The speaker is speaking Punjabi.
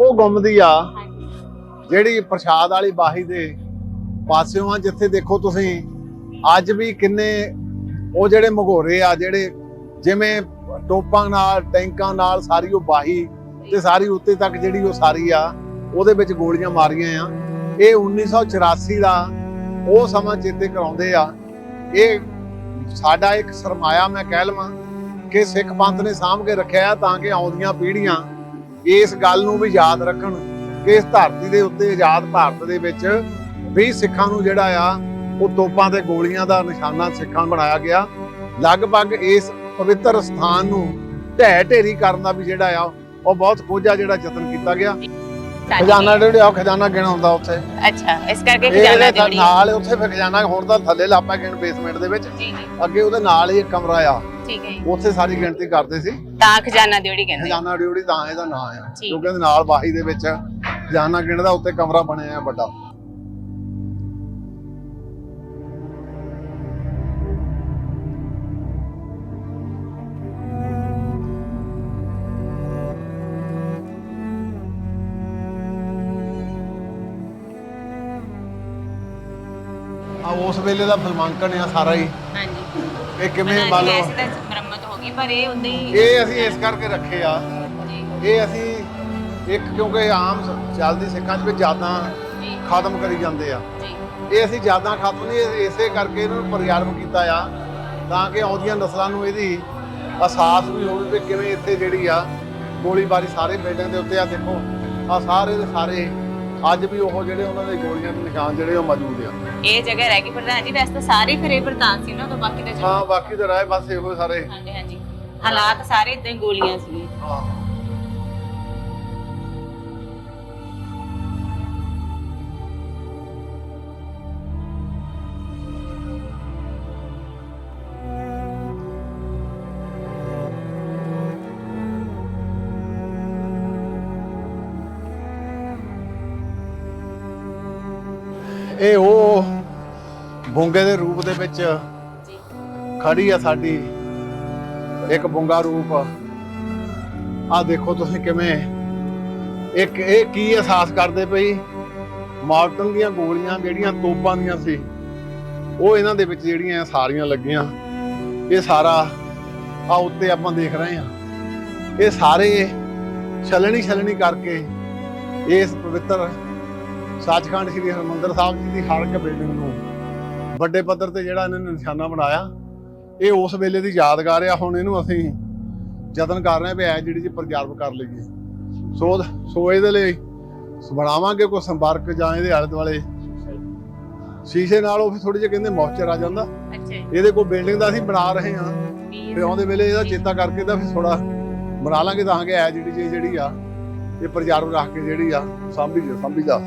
ਉਹ ਗੁੰਮਦੀ ਆ। ਜਿਹੜੀ ਪ੍ਰਸ਼ਾਦ ਵਾਲੀ ਬਾਹੀ ਦੇ ਪਾਸਿਓਂ ਆ ਜਿੱਥੇ ਦੇਖੋ ਤੁਸੀਂ ਅੱਜ ਵੀ ਕਿੰਨੇ ਉਹ ਜਿਹੜੇ ਮਗੋਰੇ ਆ ਜਿਹੜੇ ਜਿਵੇਂ ਟੋਪਾਂ ਨਾਲ ਟੈਂਕਾਂ ਨਾਲ ਸਾਰੀ ਉਹ ਬਾਹੀ ਤੇ ਸਾਰੀ ਉੱਤੇ ਤੱਕ ਜਿਹੜੀ ਉਹ ਸਾਰੀ ਆ ਉਹਦੇ ਵਿੱਚ ਗੋਲੀਆਂ ਮਾਰੀਆਂ ਆ। ਇਹ 1984 ਦਾ ਉਹ ਸਮਾਂ ਚੇਤੇ ਕਰਾਉਂਦੇ ਆ। ਇਹ ਸਾਡਾ ਇੱਕ ਸਰਮਾਇਆ ਮੈਂ ਕਹਿ ਲਵਾਂ ਕਿ ਸਿੱਖ ਪੰਥ ਨੇ ਸਾਂਭ ਕੇ ਰੱਖਿਆ ਤਾਂ ਕਿ ਆਉਂਦੀਆਂ ਪੀੜ੍ਹੀਆਂ ਇਸ ਗੱਲ ਨੂੰ ਵੀ ਯਾਦ ਰੱਖਣ ਕਿ ਇਸ ਧਰਤੀ ਦੇ ਉੱਤੇ ਆਜ਼ਾਦ ਭਾਰਤ ਦੇ ਵਿੱਚ ਵੀ ਸਿੱਖਾਂ ਨੂੰ ਜਿਹੜਾ ਆ ਉਹ ਤੋਪਾਂ ਤੇ ਗੋਲੀਆਂ ਦਾ ਨਿਸ਼ਾਨਾ ਸਿੱਖਾਂ ਬਣਾਇਆ ਗਿਆ। ਲਗਭਗ ਇਸ ਪਵਿੱਤਰ ਸਥਾਨ ਨੂੰ ਢਹਿ ਢੇਰੀ ਕਰਨ ਦਾ ਵੀ ਜਿਹੜਾ ਆ ਉਹ ਬਹੁਤ ਕੋਝਾ ਜਿਹੜਾ ਯਤਨ ਕੀਤਾ ਗਿਆ। ਖਜ਼ਾਨਾ ਜਿਹੜਾ ਉਹ ਖਜ਼ਾਨਾ ਗਿਣ ਹੁੰਦਾ ਉੱਥੇ। ਅੱਛਾ ਇਸ ਕਰਕੇ ਖਜ਼ਾਨਾ ਦਿਉੜੀ ਨਾਲ ਉੱਥੇ ਫਿਰ ਖਜ਼ਾਨਾ ਹੁਣ ਤਾਂ ਥੱਲੇ ਲਾਪਾ ਗਿਣ ਬੇਸਮੈਂਟ ਦੇ ਵਿੱਚ। ਅੱਗੇ ਉਹਦੇ ਨਾਲ ਹੀ ਇੱਕ ਕਮਰਾ ਆ। ਠੀਕ ਹੈ ਜੀ। ਉੱਥੇ ਸਾਰੀ ਗਿਣਤੀ ਕਰਦੇ ਸੀ। ਤਾਂ ਖਜ਼ਾਨਾ ਦਿਉੜੀ ਕਹਿੰਦੇ। ਖਜ਼ਾਨਾ ਡਿਊਟੀ ਤਾਂ ਇਹਦਾ ਨਾਂ ਆ। ਠੀਕ। ਕਿਉਂਕਿ ਇਹਦੇ ਨਾਲ ਬਾਹੀ ਦੇ ਵਿੱਚ ਖਜ਼ਾਨਾ ਗਿਣਦਾ ਉੱਤੇ ਕਮਰਾ ਬਣਿਆ ਆ ਵੱਡਾ। ਆ ਉਸ ਵੇਲੇ ਦਾ ਫਿਲਮਾਂਕਣ ਆ ਸਾਰਾ ਹੀ। ਹਾਂਜੀ। ਇਹ ਕਿਵੇਂ ਮੰਨ ਲਓ? ਐਸੇ ਤਾਂ ਮੁਰੰਮਤ ਹੋ ਗਈ ਪਰ ਇਹ ਉਦਾਂ ਹੀ ਇਹ ਅਸੀਂ ਇਸ ਕਰਕੇ ਰੱਖੇ ਆ। ਜੀ। ਇਹ ਅਸੀਂ ਇੱਕ ਕਿਉਂਕਿ ਆਮ ਚੱਲਦੀ ਸਿੱਖਾਂ 'ਚ ਵੀ ਯਾਦਾਂ ਜੀ। ਖਤਮ ਕਰੀ ਜਾਂਦੇ ਆ। ਜੀ। ਇਹ ਅਸੀਂ ਯਾਦਾਂ ਖਤਮ ਨਹੀਂ ਇਹ ਇਸੇ ਕਰਕੇ ਇਹਨੂੰ ਪ੍ਰਯਾਰਮ ਕੀਤਾ ਆ ਤਾਂ ਕਿ ਆਉਂਦੀਆਂ ਨਸਲਾਂ ਨੂੰ ਇਹਦੀ ਅਹਿਸਾਸ ਵੀ ਹੋਵੇ ਵੀ ਕਿਵੇਂ ਇੱਥੇ ਜਿਹੜੀ ਆ ਗੋਲੀਬਾਰੀ ਸਾਰੇ ਬਿਲਡਿੰਗ ਦੇ ਉੱਤੇ ਆ। ਦੇਖੋ ਆ ਸਾਰੇ ਦੇ ਸਾਰੇ ਅੱਜ ਵੀ ਉਹ ਜਿਹੜੇ ਉਹਨਾਂ ਦੇ ਗੋਲੀਆਂ ਦੇ ਨਿਸ਼ਾਨ ਜਿਹੜੇ ਉਹ ਮੌਜੂਦ ਆ। ਇਹ ਜਗ੍ਹਾ ਰਹਿ ਗਈ ਪ੍ਰਧਾਨ ਜੀ ਵੈਸੇ ਤਾਂ ਸਾਰੇ ਫਿਰ ਇਹ ਪ੍ਰਧਾਨ ਸੀ ਨਾ ਤਾਂ ਬਾਕੀ ਤਾਂ ਚਲੋ। ਹਾਂ ਬਾਕੀ ਤਾਂ ਰਾਏ ਬਸ ਇਹੋ ਸਾਰੇ। ਹਾਂਜੀ ਹਾਂਜੀ। ਹਾਲਾਤ ਸਾਰੇ ਇਦਾਂ ਹੀ ਗੋਲੀਆਂ ਸੀ। ਹਾਂ। ਇਹ ਉਹ ਬੁੰਗੇ ਦੇ ਰੂਪ ਦੇ ਵਿੱਚ ਖੜੀ ਆ ਸਾਡੀ। ਇੱਕ ਬੁੰਗਾ ਰੂਪ। ਆ ਦੇਖੋ ਤੁਸੀਂ ਕਿਵੇਂ। ਇੱਕ ਇਹ ਕੀ ਅਹਿਸਾਸ ਕਰਦੇ ਪਈ ਮਾਰਟਨ ਦੀਆਂ ਗੋਲੀਆਂ ਜਿਹੜੀਆਂ ਤੋਪਾਂ ਦੀਆਂ ਸੀ ਉਹ ਇਹਨਾਂ ਦੇ ਵਿੱਚ ਜਿਹੜੀਆਂ ਸਾਰੀਆਂ ਲੱਗੀਆਂ। ਇਹ ਸਾਰਾ ਆ ਉੱਤੇ ਆਪਾਂ ਦੇਖ ਰਹੇ ਹਾਂ। ਇਹ ਸਾਰੇ ਛਲਣੀ ਛਲਣੀ ਕਰਕੇ ਇਸ ਪਵਿੱਤਰ ਸੱਚਖੰਡ ਸ੍ਰੀ ਹਰਿਮੰਦਰ ਸਾਹਿਬ ਜੀ ਦੀ ਹਰ ਇੱਕ ਬਿਲਡਿੰਗ ਨੂੰ ਵੱਡੇ ਪੱਧਰ ਤੇ ਜਿਹੜਾ ਇਹਨਾਂ ਨੇ ਨਿਸ਼ਾਨਾ ਬਣਾਇਆ ਇਹ ਉਸ ਵੇਲੇ ਦੀ ਯਾਦਗਾਰ ਆ ਹੁਣ ਇਹਨੂੰ ਅਸੀਂ ਯਤਨ ਕਰ ਰਹੇ ਹਾਂ ਵੀ ਐ ਜਿਹੜੀ ਜੀ ਪ੍ਰਜਰਵ ਕਰ ਲਈਏ। ਸੋ ਸੋ ਇਹਦੇ ਲਈ ਬਣਾਵਾਂਗੇ ਕੋਈ ਸੰਪਰਕ ਜਾਂ ਇਹਦੇ ਆਲੇ ਦੁਆਲੇ ਸ਼ੀਸ਼ੇ ਨਾਲ ਉਹ ਥੋੜੀ ਜਿਹੀ ਕਹਿੰਦੇ ਮੌਇਸਚਰ ਆ ਜਾਂਦਾ। ਅੱਛਾ ਇਹਦੇ ਕੋਈ ਬਿਲਡਿੰਗ ਦਾ ਅਸੀਂ ਬਣਾ ਰਹੇ ਹਾਂ। ਤੇ ਆਉਂਦੇ ਵੇਲੇ ਇਹਦਾ ਚੇਤਾ ਕਰਕੇ ਤਾਂ ਫਿਰ ਥੋੜਾ ਬਣਾ ਲਾਂਗੇ ਤਾਂ ਕਿ ਐ ਜਿਹੜੀ ਜਿਹੜੀ ਆ ਇਹ ਪ੍ਰਜਰਵ ਰੱਖ ਕੇ ਜਿਹੜੀ ਆ ਸਾਂਭੀ ਜਾ ਸਾਂਭੀ ਜਾ